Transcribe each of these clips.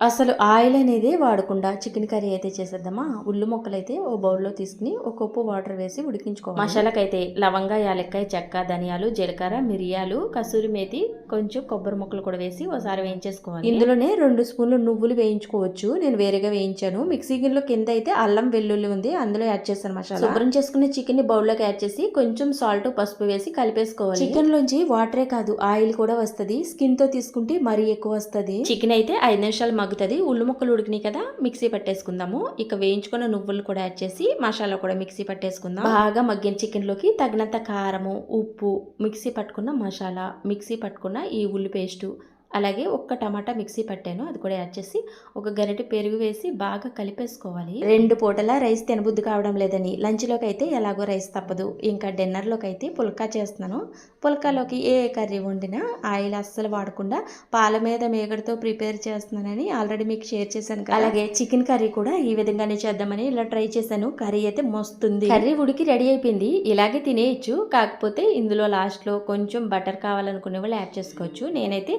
అసలు ఆయిల్ అనేది వాడకుండా చికెన్ కర్రీ అయితే చేసేద్దామా? ఉల్లి ముక్కలు అయితే ఓ బౌల్లో తీసుకుని ఒక కప్పు వాటర్ వేసి ఉడికించుకోవాలి. మసాలాకైతే లవంగ యాలక్కాయ చెక్క ధనియాలు జీలకర్ర మిరియాలు కసూరి మేతి కొంచెం కొబ్బరి ముక్కలు కూడా వేసి ఒకసారి వేయించేసుకోవాలి. ఇందులోనే రెండు స్పూన్లు నువ్వులు వేయించుకోవచ్చు. నేను వేరేగా వేయించాను. మిక్సీ గిన్నెలో కింద అయితే అల్లం వెల్లుల్లి ఉంది. అందులో యాడ్ చేశాను మసాలా. శుభ్రం చేసుకున్న చికెన్ని బౌల్లోకి యాడ్ చేసి కొంచెం సాల్ట్ పసుపు వేసి కలిపేసుకోవాలి. చికెన్ లోంచి వాటరే కాదు ఆయిల్ కూడా వస్తది. స్కిన్తో తీసుకుంటే మరీ ఎక్కువ వస్తది. చికెన్ అయితే ఐదు నిమిషాలు మగ్గుతుంది ఉల్లి ముక్కలు ఉడికినాయి కదా మిక్సీ పట్టేసుకుందాము. ఇక వేయించుకున్న నువ్వులు కూడా యాడ్ చేసి మసాలా కూడా మిక్సీ పట్టేసుకుందాం. బాగా మగ్గిన చికెన్లోకి తగినంత కారము ఉప్పు మిక్సీ పట్టుకున్న మసాలా మిక్సీ పట్టుకున్న ఈ ఉల్లి పేస్టు అలాగే ఒక్క టమాటా మిక్సీ పట్టాను. అది కూడా యాడ్ చేసి ఒక గరిటె పెరుగు వేసి బాగా కలిపేసుకోవాలి. రెండు పూటల రైస్ తినబుద్ధి కావడం లేదని లంచ్లోకి అయితే ఎలాగో రైస్ తప్పదు. ఇంకా డిన్నర్లోకి అయితే పుల్కా చేస్తున్నాను. పుల్కాలోకి ఏ కర్రీ వండినా ఆయిల్ అస్సలు వాడకుండా పాల మీద మేగడతో ప్రిపేర్ చేస్తున్నానని ఆల్రెడీ మీకు షేర్ చేశాను. అలాగే చికెన్ కర్రీ కూడా ఈ విధంగానే చేద్దామని ఇలా ట్రై చేశాను. కర్రీ అయితే మస్తుంది. కర్రీ ఉడికి రెడీ అయిపోయింది. ఇలాగే తినేయచ్చు. కాకపోతే ఇందులో లాస్ట్లో కొంచెం బటర్ కావాలనుకునే వాళ్ళు యాడ్ చేసుకోవచ్చు. నేనైతే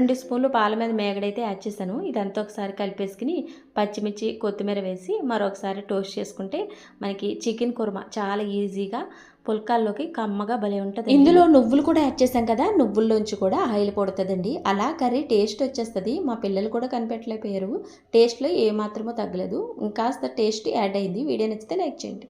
రెండు స్పూన్లు పాల మీద మేగడైతే యాడ్ చేశాను. ఇదంతా ఒకసారి కలిపేసుకుని పచ్చిమిర్చి కొత్తిమీర వేసి మరొకసారి టోస్ట్ చేసుకుంటే మనకి చికెన్ కుర్మా చాలా ఈజీగా పుల్కాల్లోకి కమ్మగా భలే ఉంటుంది ఇందులో నువ్వులు కూడా యాడ్ చేశాం కదా నువ్వుల్లోంచి కూడా ఆయిల్ పడుతుందండి. అలా కర్రీ టేస్ట్ వచ్చేస్తుంది. మా పిల్లలు కూడా కనిపెట్టలేకపోయారు. టేస్ట్లో ఏ తగ్గలేదు. ఇంకాస్త టేస్ట్ యాడ్ అయింది. వీడియో నచ్చితే లైక్ చేయండి.